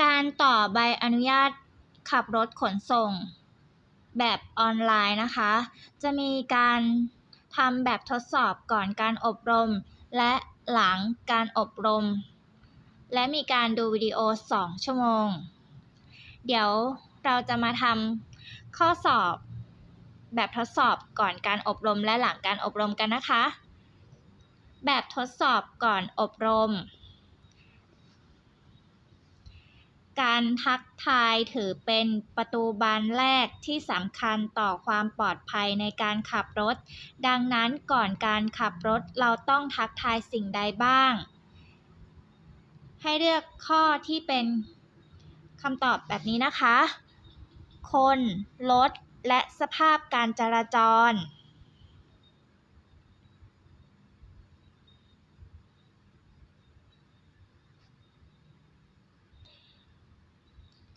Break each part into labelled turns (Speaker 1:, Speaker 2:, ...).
Speaker 1: การต่อใบอนุญาตขับรถขนส่ง แบบออนไลน์นะคะ จะมีการทำแบบทดสอบก่อนการอบรม และหลังการอบรม และมีการดูวิดีโอ 2 ชั่วโมง เดี๋ยวเราจะมาทำข้อสอบแบบทดสอบก่อนการอบรมและหลังการอบรมกันนะคะ แบบทดสอบก่อนอบรม การทักทายถือเป็นประตูบานแรกที่สำคัญต่อความปลอดภัยในการขับรถ ดังนั้นก่อนการขับรถเราต้องทักทายสิ่งใดบ้าง ให้เลือกข้อที่เป็นคำตอบแบบนี้นะคะ คน รถ และสภาพการจราจร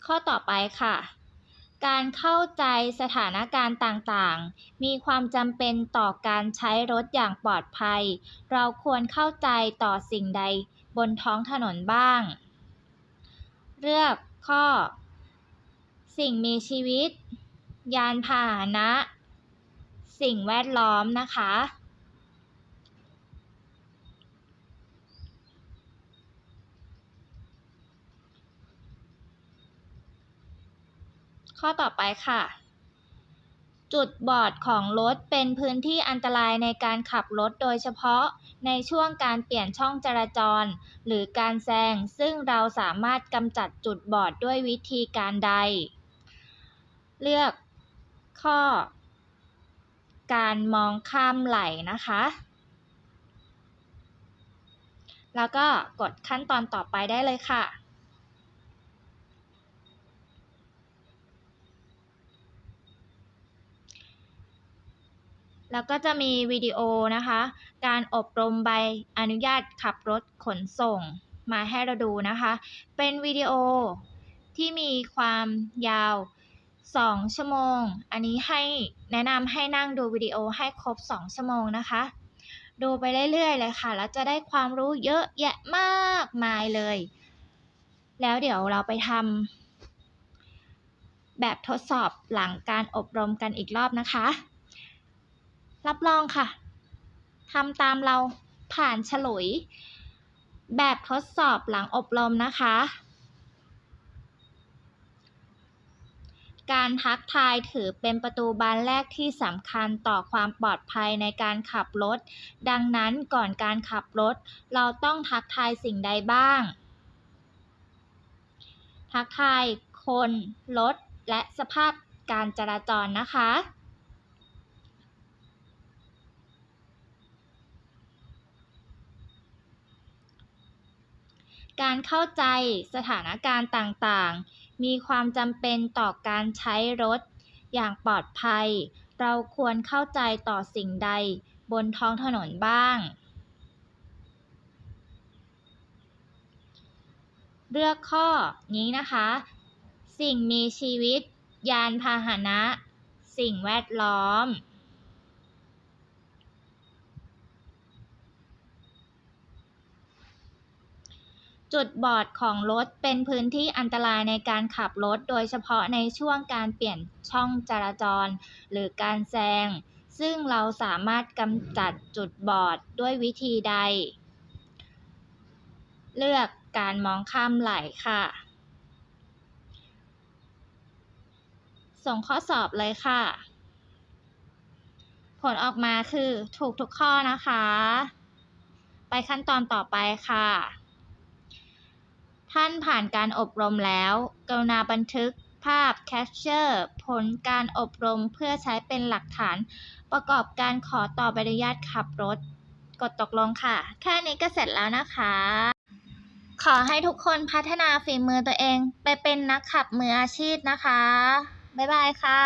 Speaker 1: ข้อต่อไปค่ะ การเข้าใจสถานการณ์ต่างๆ มีความจำเป็นต่อการใช้รถอย่างปลอดภัย เราควรเข้าใจต่อสิ่งใดบนท้องถนนบ้าง เลือกข้อ สิ่งมีชีวิต ยานพาหนะ สิ่งแวดล้อมนะคะ ข้อต่อไปค่ะ จุดบอดของรถเป็นพื้นที่อันตรายในการขับรถโดยเฉพาะในช่วงการเปลี่ยนช่องจราจร หรือการแซง ซึ่งเราสามารถกำจัดจุดบอดด้วยวิธีการใด เลือกข้อ การมองข้ามไหลนะคะ แล้วก็กดขั้นตอนต่อไปได้เลยค่ะ แล้วก็จะมีวิดีโอนะคะ การอบรมใบอนุญาตขับรถขนส่งมาให้เราดูนะคะ เป็นวิดีโอที่มีความยาว 2 ชั่วโมง อันนี้ให้แนะนำให้นั่งดูวิดีโอให้ครบ 2 ชั่วโมงนะคะ ดูไปเรื่อยๆเลยค่ะ แล้วจะได้ความรู้เยอะแยะมากมายเลย แล้วเดี๋ยวเราไปทำแบบทดสอบหลังการอบรมกันอีกรอบนะคะ รับรองค่ะทำตามเราผ่านฉลุย แบบทดสอบหลังอบรมนะคะ การทักทายถือเป็นประตูบานแรกที่สำคัญต่อความปลอดภัยในการขับรถ ดังนั้นก่อนการขับรถ เราต้องทักทายสิ่งใดบ้าง ทักทายคน รถ และสภาพการจราจรนะคะ การเข้าใจสถานการณ์ต่างๆ มีความจำเป็นต่อการใช้รถ อย่างปลอดภัย เราควรเข้าใจต่อสิ่งใดบนท้องถนนบ้าง เลือกข้อนี้นะคะ สิ่งมีชีวิต ยานพาหนะ สิ่งแวดล้อม จุดบอดของรถเป็นพื้นที่อันตรายในการขับรถ โดยเฉพาะในช่วงการเปลี่ยนช่องจราจร หรือการแซง ซึ่งเราสามารถกำจัดจุดบอดด้วยวิธีใด เลือกการมองข้ามไหลค่ะ ส่งข้อสอบเลยค่ะ ผลออกมาคือถูกทุกข้อนะคะ ไปขั้นตอนต่อไปค่ะ ท่านผ่านการอบรมแล้ว กรุณาบันทึกภาพแคปเจอร์ผลการอบรมเพื่อใช้เป็นหลักฐาน ประกอบการขอต่อใบอนุญาตขับรถ กดตกลงค่ะ แค่นี้ก็เสร็จแล้วนะคะ ขอให้ทุกคนพัฒนาฝีมือตัวเอง ไปเป็นนักขับมืออาชีพนะคะ บ๊ายบายค่ะ